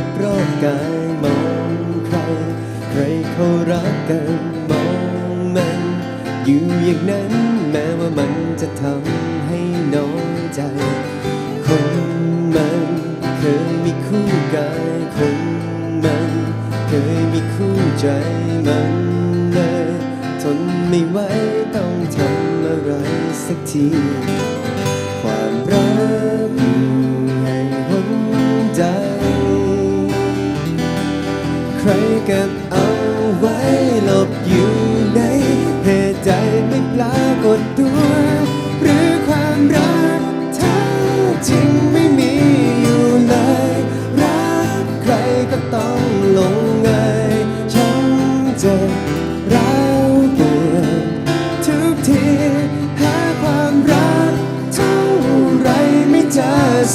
คนรอบรอบกายมองใคร ใครเขารักกันมองมัน อยู่อย่างนั้นแม้ว่ามันจะทำให้น้อยใจ คนมันเคยมีคู่กายคนมันเคยมีคู่ใจมันเลยทนไม่ไหวต้องทำอะไรสักที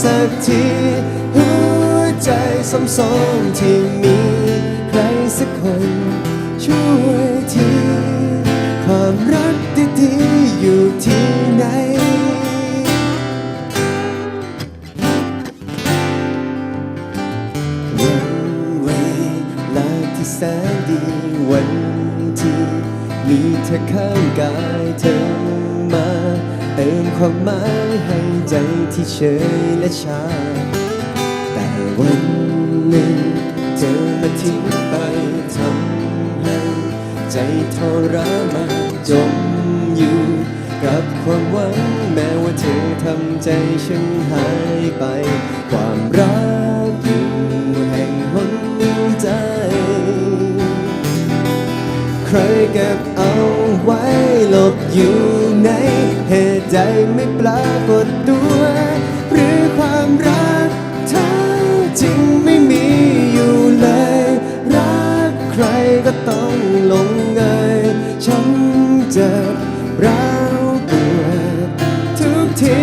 สักที หัวใจสมสมที่มีใครสักคน ช่วยทีความรักดีๆอยู่ที่ไหนวันเวลาที่แสนดีวันที่มีเธอข้างกายเธอ เติมความหมายให้ใจที่เฉยและชา แต่วันหนึ่งเธอมาทิ้งไปทำให้ใจทรมานจมอยู่กับความหวังแม้ว่าเธอทำใจฉันหายไป ความรักอยู่แห่งหนใจ ใครเก็บเอาไว้หลบอยู่ ในเหตุใดไม่ปรากฏตัว หรือความรักแท้จริงไม่มีอยู่เลย รักใครก็ต้องลงเอยช้ำเจ็บร้าวปวดทุกที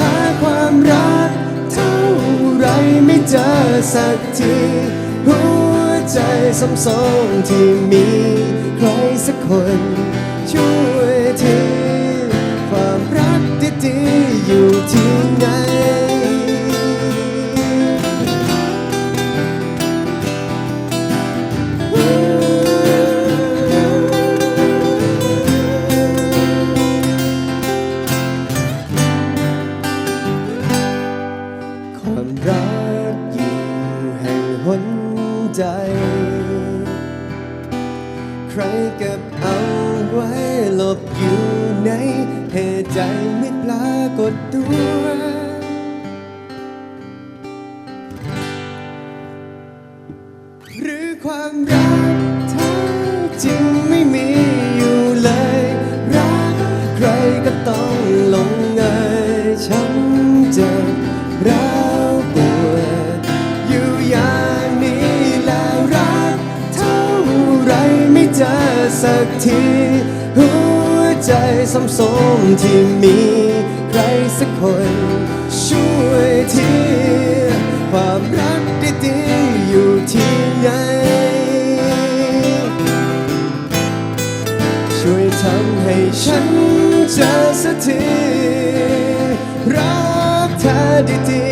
หาความรักเท่าไรไม่เจอสักทีหัวใจสมสองที่มีใครสักคนช่วย ดีอยู่ที่ไหนความรักอยู่แห่งหนใจ ใครเก็บเอา ไว้หลบอยู่ในเหตุใจไม่ปรากฏตัว สักที หัวใจสัมสมที่มีใครสักคน ช่วยทีความรักดีๆอยู่ที่ไหนช่วยทำให้ฉันเจอสักทีรักเธอดีๆ